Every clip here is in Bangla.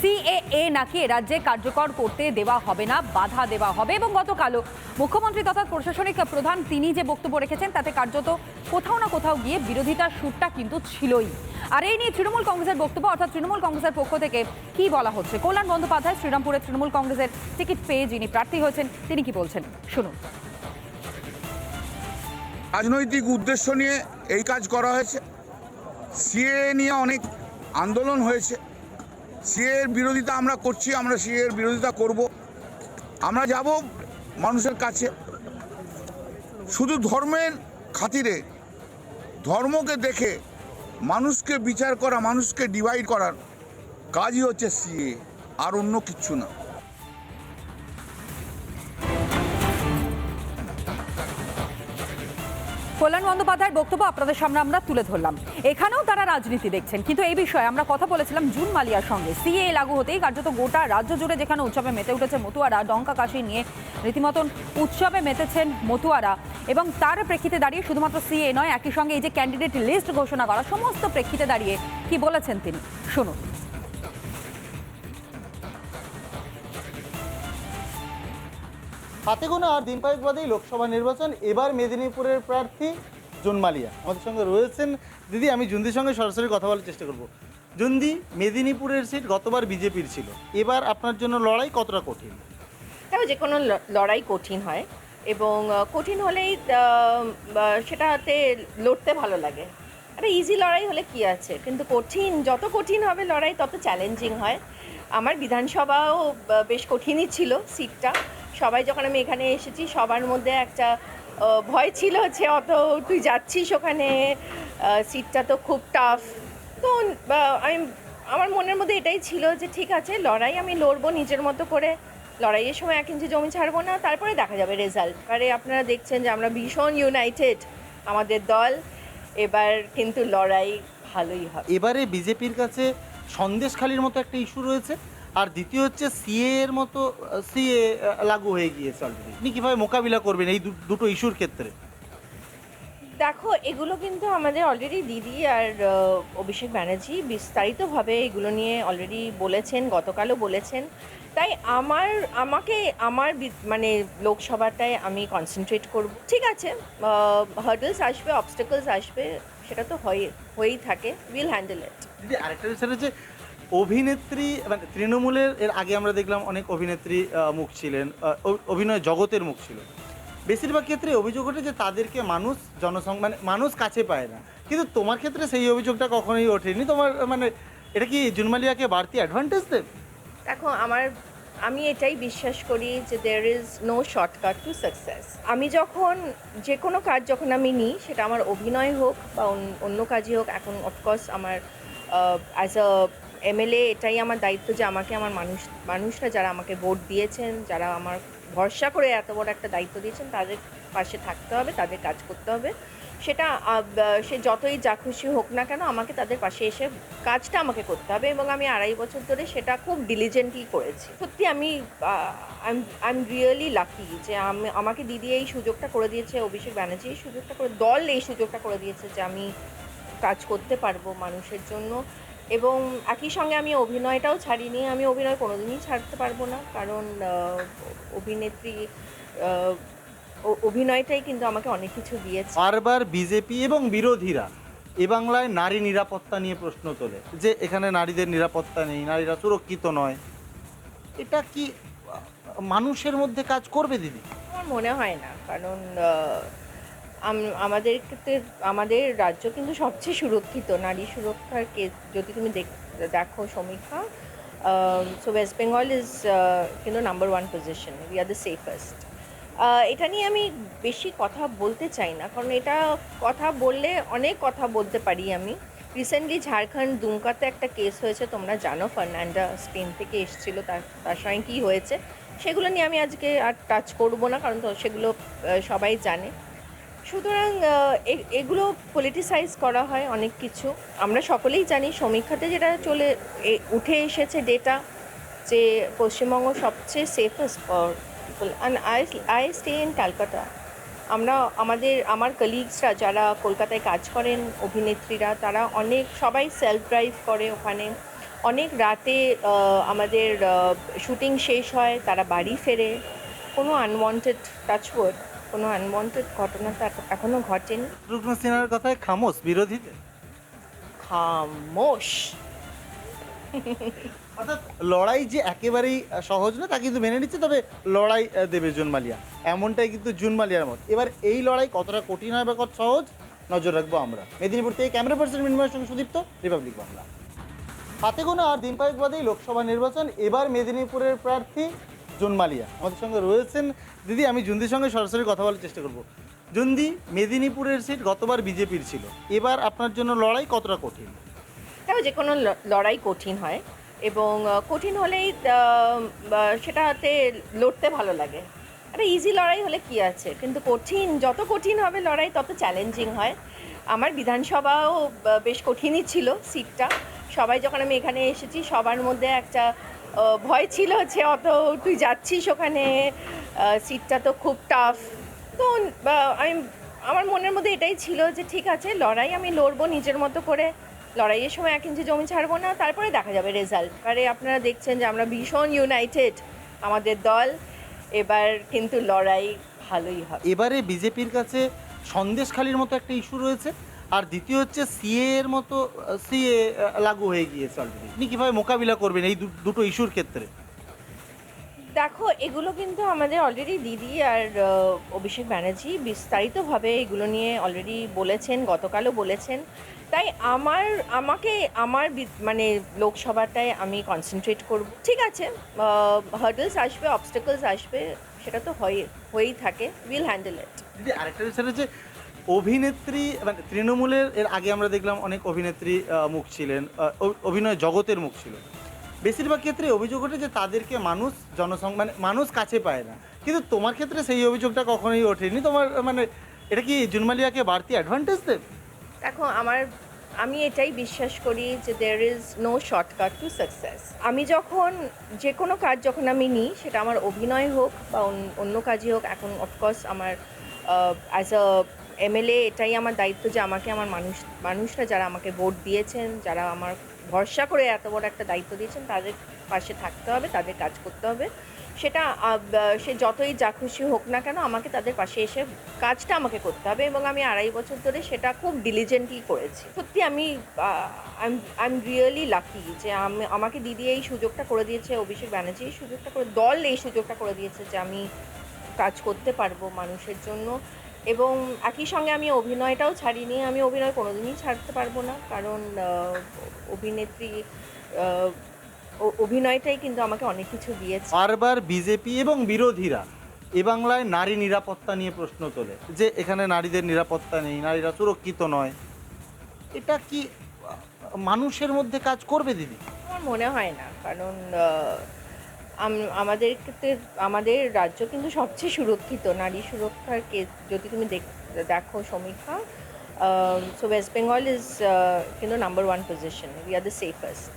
সিএএ নাকি রাজ্যে কার্যকর করতে দেওয়া হবে না, বাধা দেওয়া হবে এবং গতকালও মুখ্যমন্ত্রী তথা প্রশাসনিক প্রধান তিনি যে বক্তব্য রেখেছেন তাতে কার্যত কোথাও না কোথাও গিয়ে বিরোধিতার সুরটা কিন্তু ছিলই। আর এই নিয়ে তৃণমূল কংগ্রেসের বক্তব্য, অর্থাৎ তৃণমূল কংগ্রেসের পক্ষ থেকে কি বলা হচ্ছে? কল্যাণ বন্দ্যোপাধ্যায় শ্রীরামপুরের তৃণমূল কংগ্রেসের টিকিট পেয়ে যিনি প্রার্থী হয়েছেন, তিনি কি বলছেন? শুনুন। রাজনৈতিক উদ্দেশ্য নিয়ে এই কাজ করা হয়েছে। সিএ নিয়ে অনেক আন্দোলন হয়েছে। সিএ এর বিরোধিতা আমরা করছি, আমরা সিএর বিরোধিতা করব। আমরা যাব মানুষের কাছে। শুধু ধর্মের খাতিরে, ধর্মকে দেখে, মানুষকে বিচার করা, মানুষকে ডিভাইড করার কাজই হচ্ছে সিএ আর অন্য কিছু না। কল্যাণ বন্দ্যোপাধ্যায়ের বক্তব্য আপনাদের সামনে আমরা তুলে ধরলাম। এখানেও তারা রাজনীতি দেখছেন। কিন্তু এই বিষয়ে আমরা কথা বলেছিলাম জুন মালিয়ার সঙ্গে। সিএ লাগু হতেই কার্যত গোটা রাজ্য জুড়ে যেখানে উৎসবে মেতে উঠেছে মতুয়ারা, ডঙ্কা কাশি নিয়ে রীতিমতন উৎসবে মেতেছেন মতুয়ারা। এবং তার প্রেক্ষিতে দাঁড়িয়ে শুধুমাত্র সিএ নয়, একই সঙ্গে এই যে ক্যান্ডিডেট লিস্ট ঘোষণা করা, সমস্ত প্রেক্ষিতে দাঁড়িয়ে কি বলেছেন তিনি? শুনুন। হাতে গোনা আর দিন কয়েক বাদেই লোকসভা নির্বাচন, এবার মেদিনীপুরের প্রার্থী জুন মালিয়া আমাদের সঙ্গে রয়েছেন দিদি, আমি জুন্দির সঙ্গে সরাসরি কথা বলার চেষ্টা করব। জুন্দি, মেদিনীপুরের সিট গতবার বিজেপির ছিল। এবার আপনার জন্য লড়াই কতটা কঠিন? দেখো, যে কোনো লড়াই কঠিন হয় এবং কঠিন হলেই সেটাতে লড়তে ভালো লাগে। একটা ইজি লড়াই হলে কি আছে? কিন্তু কঠিন, যত কঠিন হবে লড়াই, তত চ্যালেঞ্জিং হয়। আমার বিধানসভাও বেশ কঠিনই ছিল সিটটা। সবাই যখন আমি এখানে এসেছি, সবার মধ্যে একটা ভয় ছিল যে, অত তুই যাচ্ছিস ওখানে? সিটটা তো খুব টাফ তো আমি, আমার মনের মধ্যে এটাই ছিল যে, ঠিক আছে, লড়াই আমি লড়বো নিজের মতো করে। লড়াইয়ের সময় এক ইঞ্চি জমি ছাড়বো না, তারপরে দেখা যাবে রেজাল্ট এবারে আপনারা দেখছেন যে, আমরা ভীষণ ইউনাইটেড আমাদের দল। এবার কিন্তু লড়াই ভালোই হবে। এবারে বিজেপির কাছে সন্দেশখালির মতো একটা ইস্যু রয়েছে। আর দ্বিতীয় হচ্ছে সিএ এর মতো সিএ লাগু হয়ে গিয়েছে অলরেডি আপনি কীভাবে মোকাবিলা করবেন এই দুটো ইস্যুর ক্ষেত্রে? দেখো এগুলো কিন্তু আমাদের অলরেডি দিদি আর অভিষেক ব্যানার্জি বিস্তারিতভাবে এগুলো নিয়ে অলরেডি বলেছেন গতকালও বলেছেন। তাই আমার আমাকে আমার মানে লোকসভাটায় আমি কনসেন্ট্রেট করব। ঠিক আছে হার্ডলস আসবে অবস্টেকলস আসবে সেটা তো হয়ে হয়েই থাকে উইল হ্যান্ডেল ইট আরেকটা বিষয় হচ্ছে অভিনেত্রী মানে তৃণমূলের, এর আগে আমরা দেখলাম অনেক অভিনেত্রী মুখ ছিলেন অভিনয় জগতের মুখ ছিল। বেশিরভাগ ক্ষেত্রে অভিযোগ ওঠে যে তাদেরকে মানুষ জনসং মানে মানুষ কাছে পায় না। কিন্তু তোমার ক্ষেত্রে সেই অভিযোগটা কখনোই ওঠেনি? তোমার মানে এটা কি জুনমালিয়াকে বাড়তি অ্যাডভান্টেজ দেবে? দেখো, আমার, আমি এটাই বিশ্বাস করি যে there is no shortcut to success আমি যখন যে কোনো কাজ যখন আমি নিই, সেটা আমার অভিনয় হোক বা অন্য কাজই হোক, এখন অফকোর্স আমার অ্যাজ আ এমএলএ এটাই আমার দায়িত্ব যে আমাকে আমার মানুষ, মানুষরা যারা আমাকে ভোট দিয়েছেন, যারা আমার ভরসা করে এত বড় একটা দায়িত্ব দিয়েছেন, তাদের পাশে থাকতে হবে, তাদের কাজ করতে হবে। সেটা সে যতই যা খুশি হোক না কেন আমাকে তাদের পাশে এসে কাজটা আমাকে করতে হবে এবং আমি আড়াই বছর ধরে সেটা খুব ডিলিজেন্টলি করেছি। সত্যি আমি আই এম রিয়েলি লাকি যে আমি, আমাকে দিদি এই সুযোগটা করে দিয়েছে, অভিষেক ব্যানার্জি এই সুযোগটা করে, দল এই সুযোগটা করে দিয়েছে যে আমি কাজ করতে পারব মানুষের জন্য। এবং একই সঙ্গে আমি অভিনয়টাও ছাড়িনি। আমি অভিনয় কোনোদিনই ছাড়তে পারব না। কারণ অভিনেত্রী অভিনয়টাই কিন্তু আমাকে অনেক কিছু দিয়েছে। বারবার বিজেপি এবং বিরোধীরা এ বাংলায় নারী নিরাপত্তা নিয়ে প্রশ্ন তোলে যে এখানে নারীদের নিরাপত্তা নেই নারীরা সুরক্ষিত নয়। এটা কি মানুষের মধ্যে কাজ করবে দিদি? আমার মনে হয় না। কারণ আমাদের আমাদের রাজ্য কিন্তু সবচেয়ে সুরক্ষিত। নারী সুরক্ষার কে যদি তুমি দেখ- দেখো সমীক্ষা সো ওয়েস্ট বেঙ্গল ইজ কিন্তু number one position we are the safest এটা নিয়ে আমি বেশি কথা বলতে চাই না, কারণ এটা কথা বললে, অনেক কথা বলতে পারি আমি। রিসেন্টলি ঝাড়খণ্ড দুমকাতে একটা কেস হয়েছে, তোমরা জানো ফার্নান্ডা স্পেন থেকে এসেছিল, তার তার সঙ্গে কী হয়েছে, সেগুলো নিয়ে আমি আজকে আর টাচ করব না, কারণ তো সেগুলো সবাই জানে। সুতরাং এগুলো পলিটিসাইজ করা হয় অনেক কিছু। আমরা সকলেই জানি সমীক্ষাতে যেটা চলে উঠে এসেছে ডেটা যে পশ্চিমবঙ্গ সবচেয়ে safest for and I I stay in Calcutta আমরা, আমাদের, আমার কলিগসরা যারা কলকাতায় কাজ করেন, অভিনেত্রীরা, তারা অনেক, সবাই সেলফ ড্রাইভ করে ওখানে। অনেক রাতে আমাদের শুটিং শেষ হয়, তারা বাড়ি ফেরে। কোনো আনওয়ান্টেড টাচওয়ার্ড কোনো আনওয়ান্টেড ঘটনা তো এখ- এখনও ঘটেনি। রুগ্ন সিনহার কথায় খামোশ বিরোধীদের? খামোশ। অর্থাৎ লড়াই যে একেবারেই সহজ না তা কিন্তু মেনে নিচ্ছে তবে লড়াই দেবে জুন মালিয়া এমনটাই কিন্তু জুন মালিয়ার মত। এবার এই লড়াই কতটা কঠিন হয় বা কত সহজ নজর রাখব আমরা। মেদিনীপুর থেকে ক্যামেরা পার্সন মিনময়ের সঙ্গে সুদীপ্ত রিপাবলিক বাংলা। হাতে গোনা আর দিন কয়েক বাদেই লোকসভা নির্বাচন এবার মেদিনীপুরের প্রার্থী জুন মালিয়া আমাদের সঙ্গে রয়েছেন দিদি, আমি জুন্দির সঙ্গে সরাসরি কথা বলার চেষ্টা করব। জুন্দি, মেদিনীপুরের সিট গতবার বিজেপির ছিল। এবার আপনার জন্য লড়াই কতটা কঠিন? দেখো, যে কোনো লড়াই কঠিন হয় এবং কঠিন হলেই সেটাতে লড়তে ভালো লাগে। একটা ইজি লড়াই হলে কি আছে? কিন্তু কঠিন, যত কঠিন হবে লড়াই, তত চ্যালেঞ্জিং হয়। আমার বিধানসভাও বেশ কঠিনই ছিল সিটটা সবাই যখন আমি এখানে এসেছি, সবার মধ্যে একটা ভয় ছিল যে অত তুই যাচ্ছিস ওখানে সিটটা তো খুব টাফ তো আমি আমার মনের মধ্যে এটাই ছিল যে ঠিক আছে, লড়াই আমি লড়বো নিজের মতো করে। লড়াইয়ের সময় এক ইঞ্চি জমি ছাড়বো না, তারপরে দেখা যাবে রেজাল্ট আরে আপনারা দেখছেন যে আমরা ভীষণ ইউনাইটেড আমাদের দল, এবার কিন্তু লড়াই ভালোই হবে। এবারে বিজেপির কাছে সন্দেশখালির মতো একটা ইস্যু রয়েছে। আর দ্বিতীয় হচ্ছে সিএ এর মতো সিএ লাগু হয়ে গিয়েছে অলরেডি আপনি কীভাবে মোকাবিলা করবেন এই দুটো ইস্যুর ক্ষেত্রে? দেখো এগুলো কিন্তু আমাদের অলরেডি দিদি আর অভিষেক ব্যানার্জি বিস্তারিতভাবে এগুলো নিয়ে অলরেডি বলেছেন গতকালও বলেছেন। তাই আমার আমাকে আমার মানে লোকসভাটায় আমি কনসেন্ট্রেট করব। ঠিক আছে হার্ডলস আসবে অবস্টেকলস আসবে সেটা তো হয় হয়েই থাকে উইল হ্যান্ডেল ইট আরেকটা বিষয় হচ্ছে অভিনেত্রী মানে তৃণমূলের, এর আগে আমরা দেখলাম অনেক অভিনেত্রী মুখ ছিলেন অভিনয় জগতের মুখ ছিল। বেশিরভাগ ক্ষেত্রে অভিযোগ ওঠে যে তাদেরকে মানুষ জনসং মানে মানুষ কাছে পায় না। কিন্তু তোমার ক্ষেত্রে সেই অভিযোগটা কখনোই ওঠেনি? তোমার মানে এটা কি জুনমালিয়াকে বাড়তি অ্যাডভান্টেজ দেবে? দেখো, আমার, আমি এটাই বিশ্বাস করি যে there is no shortcut to success আমি যখন যে কোনো কাজ যখন আমি নিই, সেটা আমার অভিনয় হোক বা অন্য- অন্য কাজই হোক, এখন অফকোর্স আমার অ্যাজ আ এমএলএ এটাই আমার দায়িত্ব যে আমাকে আমার মানুষ, মানুষরা যারা আমাকে ভোট দিয়েছেন, যারা আমার ভরসা করে এত বড় একটা দায়িত্ব দিয়েছেন, তাদের পাশে থাকতে হবে, তাদের কাজ করতে হবে। সেটা সে যতই যা খুশি হোক না কেন আমাকে তাদের পাশে এসে কাজটা আমাকে করতে হবে এবং আমি আড়াই বছর ধরে সেটা খুব ডিলিজেন্টলি করেছি। সত্যি আমি আই এম রিয়েলি লাকি যে আমি, আমাকে দিদি এই সুযোগটা করে দিয়েছে, অভিষেক ব্যানার্জি এই সুযোগটা করে, দল এই সুযোগটা করে দিয়েছে যে আমি কাজ করতে পারব মানুষের জন্য। এবং একই সঙ্গে আমি অভিনয়টাও ছাড়িনি। আমি অভিনয় কোনোদিনই ছাড়তে পারব না কারণ অভিনেত্রী অভিনয়টাই কিন্তু আমাকে অনেক কিছু দিয়েছে। বারবার বিজেপি এবং বিরোধীরা এ বাংলায় নারী নিরাপত্তা নিয়ে প্রশ্ন তোলে যে এখানে নারীদের নিরাপত্তা নেই নারীরা সুরক্ষিত নয়। এটা কি মানুষের মধ্যে কাজ করবে দিদি? আমার মনে হয় না কারণ আমাদের আমাদের রাজ্য কিন্তু সবচেয়ে সুরক্ষিত, নারী সুরক্ষার কেস, যদি তুমি দেখ- দেখো সমীক্ষা সো ওয়েস্ট বেঙ্গল ইজ কিন্তু number one position we are the safest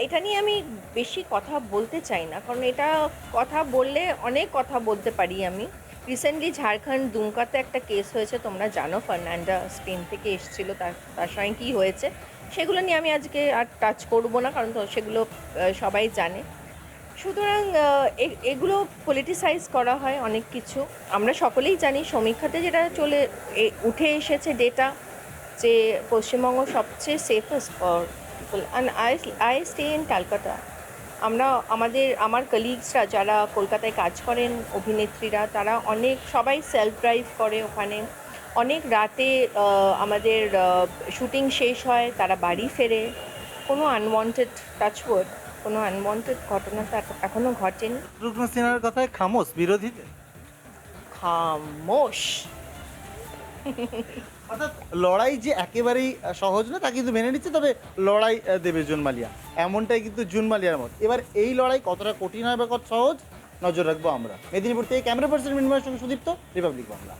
এটা নিয়ে আমি বেশি কথা বলতে চাই না, কারণ এটা কথা বললে অনেক কথা বলতে পারি আমি। রিসেন্টলি ঝাড়খণ্ড দুমকাতে একটা কেস হয়েছে, তোমরা জানো ফার্নান্ডা স্পেন থেকে এসেছিল, তার তার সঙ্গে কী হয়েছে, সেগুলো নিয়ে আমি আজকে আর টাচ করব না, কারণ সেগুলো সবাই জানে। সুতরাং এগুলো পলিটিসাইজ করা হয় অনেক কিছু। আমরা সকলেই জানি সমীক্ষাতে যেটা চলে উঠে এসেছে ডেটা যে পশ্চিমবঙ্গ সবচেয়ে safest for people and I I stay in Calcutta আমরা, আমাদের, আমার কলিগসরা যারা কলকাতায় কাজ করেন, অভিনেত্রীরা, তারা অনেক, সবাই সেলফ ড্রাইভ করে ওখানে। অনেক রাতে আমাদের শুটিং শেষ হয়, তারা বাড়ি ফেরে। কোনো আনওয়ান্টেড টাচওয়ার্ড কোনো আনওয়ান্টেড ঘটনা তো এখ- এখনও ঘটেনি। রুগ্ন সিনহার কথায় খামোশ বিরোধীদের? খামোশ? অর্থাৎ লড়াই যে একেবারেই সহজ না তা কিন্তু মেনে নিচ্ছে তবে লড়াই দেবে জুন মালিয়া এমনটাই কিন্তু জুন মালিয়ার মত। এবার এই লড়াই কতটা কঠিন হয় বা কত সহজ নজর রাখব আমরা। মেদিনীপুর থেকে ক্যামেরা পার্সন মিনময়ের সঙ্গে সুদীপ্ত রিপাবলিক বাংলা।